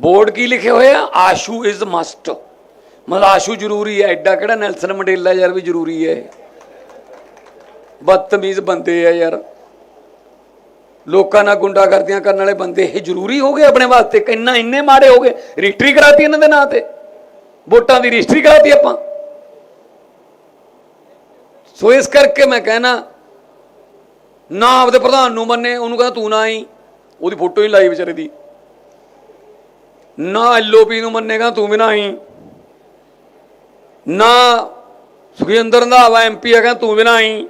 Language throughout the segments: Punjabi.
ਬੋਰਡ ਕੀ ਲਿਖੇ ਹੋਏ ਆ ਆਸ਼ੂ ਇਜ਼ ਮਸਟ ਮਤਲਬ ਆਸ਼ੂ ਜ਼ਰੂਰੀ ਹੈ, ਐਡਾ ਕਿਹੜਾ ਨੈਲਸਨ ਮੰਡੇਲਾ ਯਾਰ ਵੀ ਜ਼ਰੂਰੀ ਹੈ? ਬਦਤਮੀਜ਼ ਬੰਦੇ ਆ ਯਾਰ। ਲੋਕਾਂ ਨਾਲ ਗੁੰਡਾਗਰਦੀਆਂ ਕਰਨ ਵਾਲੇ ਬੰਦੇ, ਇਹ ਜ਼ਰੂਰੀ ਹੋ ਗਏ ਆਪਣੇ ਵਾਸਤੇ? ਕਿੰਨਾ ਇੰਨੇ ਮਾੜੇ ਹੋ ਗਏ। ਰਜਿਸਟਰੀ ਕਰਾਤੀ ਇਹਨਾਂ ਦੇ ਨਾਂ ਤੇ। ਵੋਟਾਂ ਦੀ ਰਜਿਸਟਰੀ ਕਰਾਤੀ ਆਪਾਂ। ਸੋ ਇਸ ਕਰਕੇ ਮੈਂ ਕਹਿਣਾ, ਨਾ ਆਪਦੇ ਪ੍ਰਧਾਨ ਨੂੰ ਮੰਨੇ, ਉਹਨੂੰ ਕਹਿੰਦਾ ਤੂੰ ਨਾ ਆਈ। ਉਹਦੀ ਫੋਟੋ ਹੀ ਲਾਈ ਵਿਚਾਰੇ ਦੀ। ਨਾ ਐਲਓਪੀ ਨੂੰ ਮੰਨੇਗਾ ਤੂੰ ਵੀ ਨਾ ਆਈ। ਨਾ ਸੁਖਿੰਦਰ ਰੰਧਾਵਾ ਐਮਪੀ ਹੈਗਾ ਤੂੰ ਵੀ ਨਾ ਆਈ।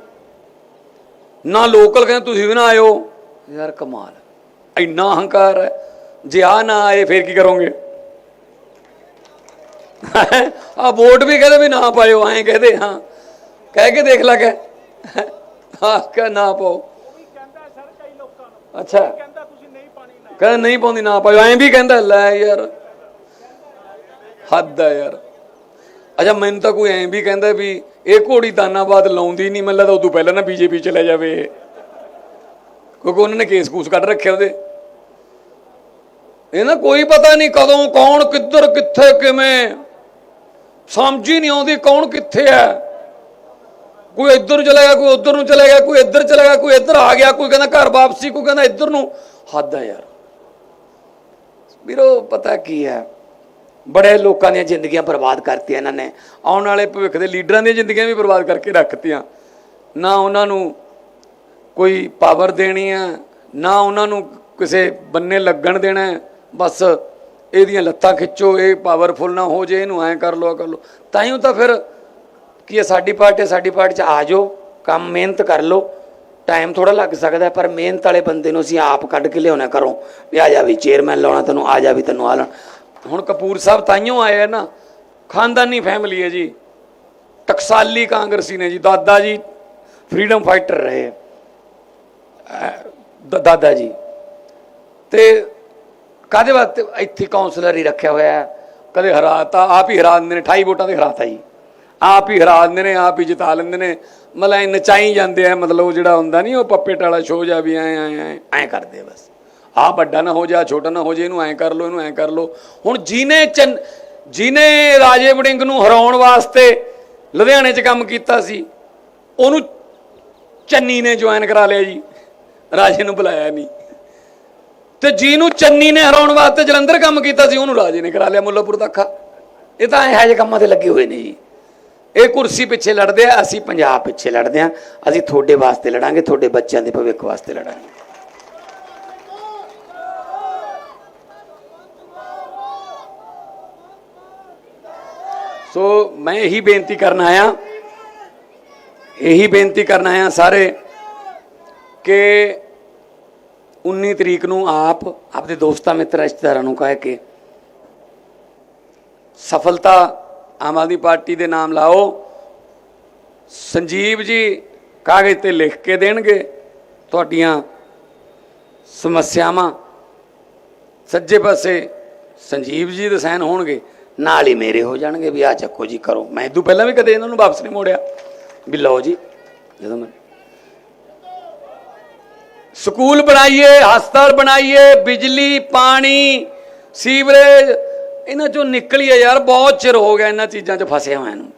ਨਾ ਲੋਕਲ ਕਹਿੰਦੇ ਤੁਸੀਂ ਵੀ ਨਾ ਆਇਓ। ਯਾਰ ਕਮਾਲ। ਇੰਨਾ ਹੰਕਾਰ ਹੈ। ਜੇ ਆ ਨਾ ਆਏ ਫੇਰ ਕੀ ਕਰੋਗੇ? ਆ ਵੋਟ ਵੀ ਕਹਿੰਦੇ ਵੀ ਨਾ ਪਾਇਓ ਐਂ ਕਹਦੇ ਹਾਂ। ਕਹਿ ਕੇ ਦੇਖ ਲੈ ਕੇ। ਹਾਂ ਕਹ ਨਾ ਪਾਓ। ਕਹਿੰਦਾ ਸਰ ਕਈ ਲੋਕਾਂ ਨੂੰ। ਅੱਛਾ ਕਹਿੰਦਾ ਤੁਸੀਂ ਨਹੀਂ ਪਾਣੀ ਨਾ ਕਹਿੰਦਾ, ਨਹੀਂ ਪਾਉਂਦੀ ਨਾ ਪਾਇਓ। ਐਂ ਵੀ ਕਹਿੰਦਾ, ਲੈ ਯਾਰ, ਹੱਦ ਹੈ ਯਾਰ। ਅੱਛਾ, ਮੈਨੂੰ ਤਾਂ ਕੋਈ ਐਂ ਵੀ ਕਹਿੰਦਾ ਵੀ ਇਹ ਘੋੜੀ ਦਾਨਾਬਾਦ ਲਾਉਂਦੀ ਨਹੀਂ ਮੈਨੂੰ ਲੱਗਦਾ ਉਦੋਂ ਪਹਿਲਾਂ ਨਾ ਬੀਜੇਪੀ ਚਲੇ ਜਾਵੇ ਕਿਉਂਕਿ ਉਹਨਾਂ ਨੇ ਕੇਸ ਕੂਸ ਕੱਢ ਰੱਖਿਆ ਉਹਦੇ। ਇਹ ਨਾ ਕੋਈ ਪਤਾ ਨਹੀਂ ਕਦੋਂ, ਕੌਣ ਕਿੱਧਰ, ਕਿੱਥੇ, ਕਿਵੇਂ। ਸਮਝ ਹੀ ਨਹੀਂ ਆਉਂਦੀ ਕੌਣ ਕਿੱਥੇ ਹੈ। ਕੋਈ ਇੱਧਰ ਨੂੰ ਚਲਾ ਗਿਆ, ਕੋਈ ਉੱਧਰ ਨੂੰ ਚਲਾ ਗਿਆ, ਕੋਈ ਇੱਧਰ ਚਲਾ ਗਿਆ, ਕੋਈ ਇੱਧਰ ਆ ਗਿਆ, ਕੋਈ ਕਹਿੰਦਾ ਘਰ ਵਾਪਸੀ, ਕੋਈ ਕਹਿੰਦਾ ਇੱਧਰ ਨੂੰ। ਹੱਦ ਹੈ ਯਾਰ। ਵੀਰੋ, ਪਤਾ ਕੀ ਹੈ? ਬੜੇ ਲੋਕਾਂ ਦੀਆਂ ਜ਼ਿੰਦਗੀਆਂ ਬਰਬਾਦ ਕਰਤੀਆਂ ਇਹਨਾਂ ਨੇ। ਆਉਣ ਵਾਲੇ ਭਵਿੱਖ ਦੇ ਲੀਡਰਾਂ ਦੀਆਂ ਜ਼ਿੰਦਗੀਆਂ ਵੀ ਬਰਬਾਦ ਕਰਕੇ ਰੱਖਤੀਆਂ। ਨਾ ਉਹਨਾਂ ਨੂੰ ਕੋਈ ਪਾਵਰ ਦੇਣੀ ਹੈ, ਨਾ ਉਹਨਾਂ ਨੂੰ ਕਿਸੇ ਬੰਨੇ ਲੱਗਣ ਦੇਣਾ ਬਸ ਇਹਦੀਆਂ ਲੱਤਾਂ ਖਿੱਚੋ, ਇਹ ਪਾਵਰਫੁਲ ਨਾ ਹੋ ਜੇ, ਇਹਨੂੰ ਐਂ ਕਰ ਲੋ ਕਰ ਲੋ ਤਾਂ ਹੀ ਤਾਂ ਫਿਰ ਕੀ ਹੈ, ਸਾਡੀ ਪਾਰਟੀ ਸਾਡੀ ਪਾਰਟੀ 'ਚ ਆ ਜਾਓ, ਕੰਮ ਮਿਹਨਤ ਕਰ ਲਓ। ਟਾਈਮ ਥੋੜਾ ਲੱਗ ਸਕਦਾ ਪਰ ਮਿਹਨਤ ਵਾਲੇ ਬੰਦੇ ਨੂੰ ਅਸੀਂ ਆਪ ਕੱਢ ਕੇ ਲਿਆਉਣਾ ਕਰੋ ਵੀ ਆ ਜਾ ਵੀ ਚੇਅਰਮੈਨ ਲਾਉਣਾ ਤੈਨੂੰ, ਆ ਜਾ ਵੀ ਤੈਨੂੰ, ਆ ਲੈਣਾ। ਹੁਣ ਕਪੂਰ ਸਾਹਿਬ ਤਾਈਓ ਆਏ ਆ ਨਾ, ਖਾਨਦਾਨੀ ਫੈਮਿਲੀ ਹੈ ਜੀ। ਟਕਸਾਲੀ ਕਾਂਗਰਸੀ ਨੇ ਜੀ, ਦਾਦਾ ਜੀ ਫਰੀडम ਫਾਈਟਰ ਰਹੇ ਦ- ਦਾਦਾ ਜੀ। ਤੇ ਕਾਦੇ ਵਾਸਤੇ ਇੱਥੇ ਕਾਉਂਸਲਰ ਹੀ ਰੱਖਿਆ ਹੋਇਆ ਹੈ? ਕਦੇ ਹਰਾਤਾ, ਆਪ ਹੀ ਹਰਾ ਦਿੰਦੇ ਨੇ 28 ਵੋਟਾਂ ਤੇ ਹਰਾਤਾ ਜੀ। ਆਪ ਹੀ ਹਰਾ ਦਿੰਦੇ ਨੇ, ਆਪ ਹੀ ਜਿਤਾ ਲੈਂਦੇ ਨੇ। ਮਤਲਬ ਐਂ ਨਚਾਈ ਜਾਂਦੇ ਆ, ਮਤਲਬ ਉਹ ਜਿਹੜਾ ਹੁੰਦਾ ਨਹੀਂ ਉਹ ਪੱਪੇਟ ਵਾਲਾ ਸ਼ੋਅ ਜਾ ਵੀ ਐ ਐ ਐ ਕਰਦੇ ਬਸ। ਆ ਵੱਡਾ ਨਾ ਹੋ ਜਾ, ਛੋਟਾ ਨਾ ਹੋ ਜੇ, ਇਹਨੂੰ ਐਂ ਕਰ ਲੋ ਇਹਨੂੰ ਐਂ ਕਰ ਲੋ ਹੁਣ ਜਿਹਨੇ ਚੰ ਜਿਹਨੇ ਰਾਜੇ ਵੜਿੰਗ ਨੂੰ ਹਰਾਉਣ ਵਾਸਤੇ ਲੁਧਿਆਣੇ 'ਚ ਕੰਮ ਕੀਤਾ ਸੀ, ਉਹਨੂੰ ਚੰਨੀ ਨੇ ਜੁਆਇਨ ਕਰਾ ਲਿਆ ਜੀ। ਰਾਜੇ ਨੂੰ ਬੁਲਾਇਆ ਨਹੀਂ ਤੇ ਜਿਹਨੂੰ ਚੰਨੀ ਨੇ ਹਰਾਉਣ ਵਾਸਤੇ ਜਲੰਧਰ ਕੰਮ ਕੀਤਾ ਸੀ, ਉਹਨੂੰ ਰਾਜੇ ਨੇ ਕਰਾ ਲਿਆ ਮੁੱਲਾਪੁਰ ਦਾਖਾ ਇਹ ਤਾਂ ਇਹੋ ਜਿਹੇ ਕੰਮਾਂ ਤੇ ਲੱਗੇ ਹੋਏ ਨੇ ਜੀ। ਇਹ ਕੁਰਸੀ ਪਿੱਛੇ ਲੜਦੇ ਆ, ਅਸੀਂ ਪੰਜਾਬ ਪਿੱਛੇ ਲੜਦੇ ਆ। ਅਸੀਂ ਤੁਹਾਡੇ ਵਾਸਤੇ ਲੜਾਂਗੇ, ਤੁਹਾਡੇ ਬੱਚਿਆਂ ਦੇ ਭਵਿੱਖ ਵਾਸਤੇ ਲੜਾਂਗੇ। ਸੋ ਮੈਂ ਇਹੀ ਬੇਨਤੀ ਕਰਨ ਆਇਆ, ਇਹੀ ਬੇਨਤੀ ਕਰਨ ਆਇਆ ਸਾਰੇ ਕਿ 19 ਤਰੀਕ ਨੂੰ ਆਪ ਆਪਦੇ ਦੋਸਤਾਂ ਮਿੱਤਰ ਰਿਸ਼ਤੇਦਾਰਾਂ ਨੂੰ ਕਹਿ ਕੇ ਸਫਲਤਾ ਆਮ ਆਦਮੀ ਪਾਰਟੀ ਦੇ ਨਾਮ ਲਾਓ। ਸੰਜੀਵ ਜੀ ਕਾਗਜ਼ ਤੇ ਲਿਖ ਕੇ ਦੇਣਗੇ ਤੁਹਾਡੀਆਂ ਸਮੱਸਿਆਵਾਂ। ਸੱਜੇ ਪਾਸੇ ਸੰਜੀਵ ਜੀ ਦੇ ਸਾਈਨ ਹੋਣਗੇ, ਨਾਲ ਹੀ ਮੇਰੇ ਹੋ ਜਾਣਗੇ ਵੀ ਆ ਚੱਕੋ ਜੀ ਕਰੋ। ਮੈਂ ਇਦੋਂ ਪਹਿਲਾਂ ਵੀ ਕਦੇ ਇਹਨਾਂ ਨੂੰ ਵਾਪਸ ਨਹੀਂ ਮੋੜਿਆ। ਵੀ ਲਓ ਜੀ, ਜਦੋਂ ਮੈਂ ਸਕੂਲ ਬਣਾਈਏ, ਹਸਪਤਾਲ ਬਣਾਈਏ, ਬਿਜਲੀ, ਪਾਣੀ, ਸੀਵਰੇਜ ਇਹਨਾਂ ਚੋਂ ਨਿਕਲੀਏ ਯਾਰ, ਬਹੁਤ ਚਿਰ ਹੋ ਗਿਆ ਇਹਨਾਂ ਚੀਜ਼ਾਂ 'ਚ ਫਸਿਆ ਹੋਇਆ ਨੂੰ।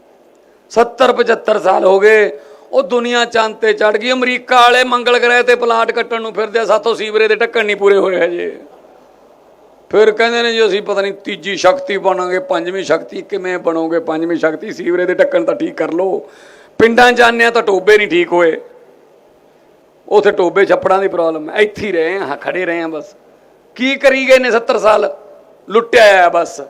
70 75 ਸਾਲ ਹੋ ਗਏ, ਉਹ ਦੁਨੀਆ ਚੰਦ ਤੇ ਚੜ ਗਈ, ਅਮਰੀਕਾ ਵਾਲੇ ਮੰਗਲ ਗ੍ਰਹਿ ਤੇ ਪਲਾਟ ਕੱਟਣ ਨੂੰ ਫਿਰਦੇ ਆ ਸਾਥੋਂ ਸੀਵਰੇ ਦੇ ਢੱਕਣ ਨਹੀਂ ਪੂਰੇ ਹੋਏ ਹਜੇ। ਫਿਰ ਕਹਿੰਦੇ ਨੇ ਜੀ, ਅਸੀਂ ਪਤਾ ਨਹੀਂ ਤੀਜੀ ਸ਼ਕਤੀ ਬਣਾਂਗੇ, ਪੰਜਵੀਂ ਸ਼ਕਤੀ ਕਿਵੇਂ ਬਣੋਗੇ, ਪੰਜਵੀਂ ਸ਼ਕਤੀ ਸੀਵਰੇਜ ਦੇ ਢੱਕਣ ਤਾਂ ਠੀਕ ਕਰ ਲਓ। ਪਿੰਡਾਂ ਜਾਂਦੇ ਆ ਤਾਂ ਟੋਬੇ ਨਹੀਂ ਠੀਕ ਹੋਏ। ਉਥੇ ਟੋਬੇ ਛੱਪੜਾਂ ਦੀ ਪ੍ਰੋਬਲਮ ਹੈ ਇੱਥੇ ਹੀ ਰਹੇ ਆ, ਖੜੇ ਰਹੇ ਆ ਬਸ। ਕੀ ਕਰੀ ਗਏ ਨੇ 70 ਸਾਲ? ਲੁੱਟਿਆ ਆ ਬਸ